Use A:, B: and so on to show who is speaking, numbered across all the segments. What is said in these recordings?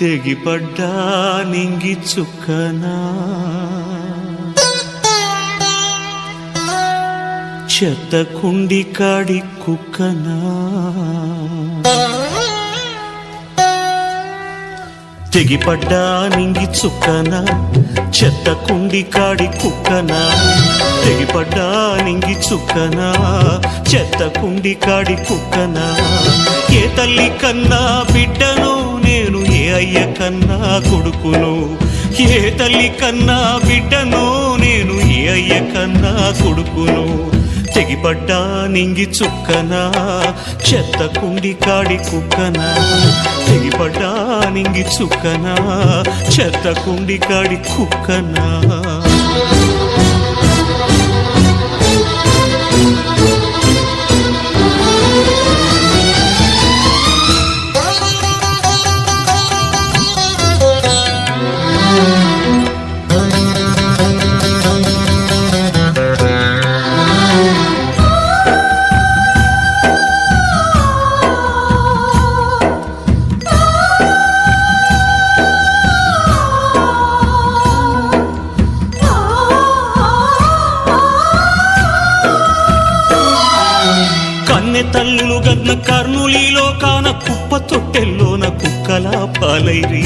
A: తెగిపడ్డా నింగి చుక్కనా చెత్త కుండి కాడి కుక్కనా. తెగిపడ్డా నింగి చుక్కనా చెత్త కుండి కాడి కుక్కనా. తెగిపడ్డా నింగి చుక్కనా చెత్త కుండి కాడి కుక్కనా. ఏ తల్లి కన్నా బిడ్డను నేను ఏ అయ్య కన్నా కొడుకును. ఏ తల్లి కన్నా బిడ్డను నేను ఏ అయ్య కన్నా కొడుకును. తెగిపడ్డా నింగి చుక్కనా? చెత్త కుండి కాడి కుక్కనా? తెగిపడ్డా నింగి చుక్కనా? చెత్త కుండి కాడి కుక్కనా? కన్నె తల్లులు గద్న కర్ణులీలో కాన కుప్ప తొట్టెల్లోన కుక్కలా పాలైరి.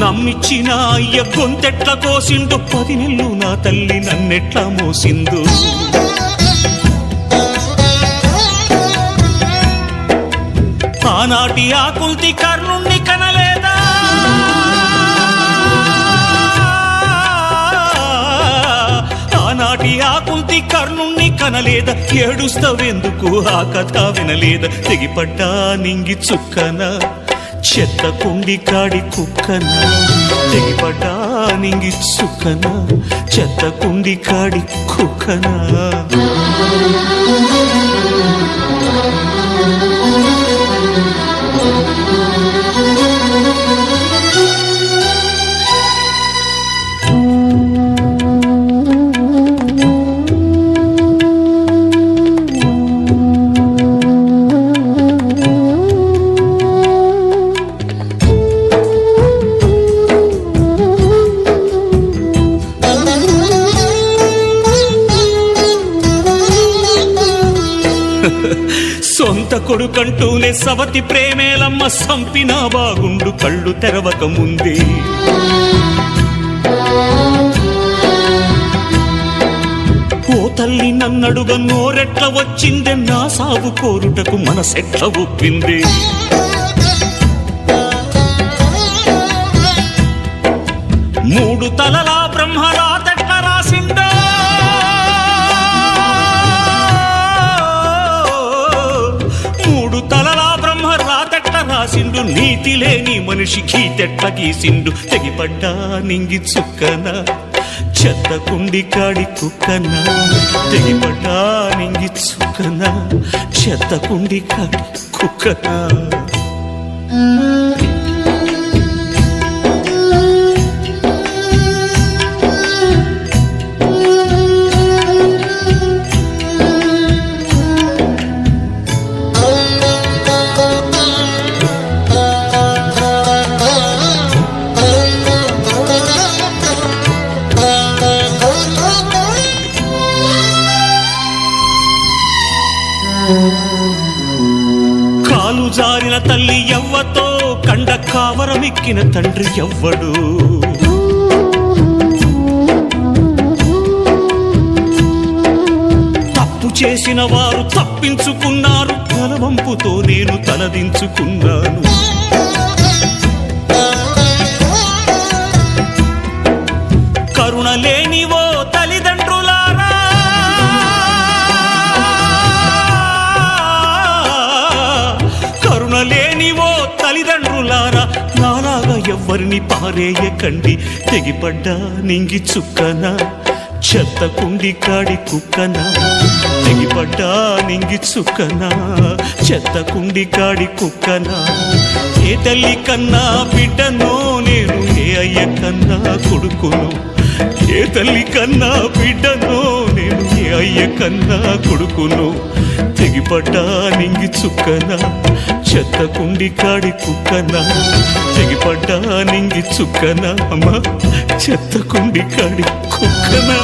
A: నమ్మిచ్చిన అయ్య గొంతెట్ల కోసిండు పది నెల్లు నా తల్లి నన్నెట్లా మోసిందు. ఆనాటి ఆకుల్తి కర్ణుణ్ణి కనలే తాటి ఆకుల్తి కర్ణుణ్ణి కనలేద ఏడుస్తవెందుకు? ఆ కథ వినలేద తెగిపడ్డా నింగి చుక్కన చెత్త కుండి కాడి కుక్కన తెగిపడ్డా నింగి చుక్కన చెత్త కుండి కాడి కుక్కనా. సొంత కొడుకంటూనే సవతి ప్రేమేలమ్మ సంపినా బాగుండు కళ్ళు తెరవక ముందే. ఓ తల్లి నన్నడుగ నోరెట్ల వచ్చిందే నా సాగు కోరుటకు మనసెట్ల ఒప్పింది. మూడు తలలా బ్రహ్మరా రాసిండు నీతి లేని మనిషి గీతెట్ల గీసిండు. తెగిపడ్డా నింగి చుక్కన చెత్త కుండి కాడి కుక్కన. తెగిపడ్డా నింగి చుక్కన చెత్త కుండి కాడి కుక్కన. కాలు జారిన తల్లి ఎవ్వతో కండ కావరమిక్కిన తండ్రి ఎవ్వడు. తప్పు చేసిన వారు తప్పించుకున్నారు తలవంపుతో నేను తలదించుకున్నాను. కరుణ లేనివో ఎవ్వరిని పారేయకండి. తెగిపడ్డా నింగి చుక్కన చెత్త కుండి కాడి కుక్కన. తెగిపడ్డా నింగి చుక్కన చెత్త కుండి కాడి కుక్కన. ఏ తల్లి కన్నా బిడ్డనో నేను ఏ అయ్య కన్నా కొడుకును. ఏ తల్లి కన్నా బిడ్డనో నేను ఏ అయ్య కన్నా కొడుకును. తెగిపడ్డా నింగి చుక్కన చెత్త కుండి కాడి కుక్కన. తెగిపడ్డా నింగి చుక్కన అమ్మా చెత్త కుండి కాడి కుక్కనా.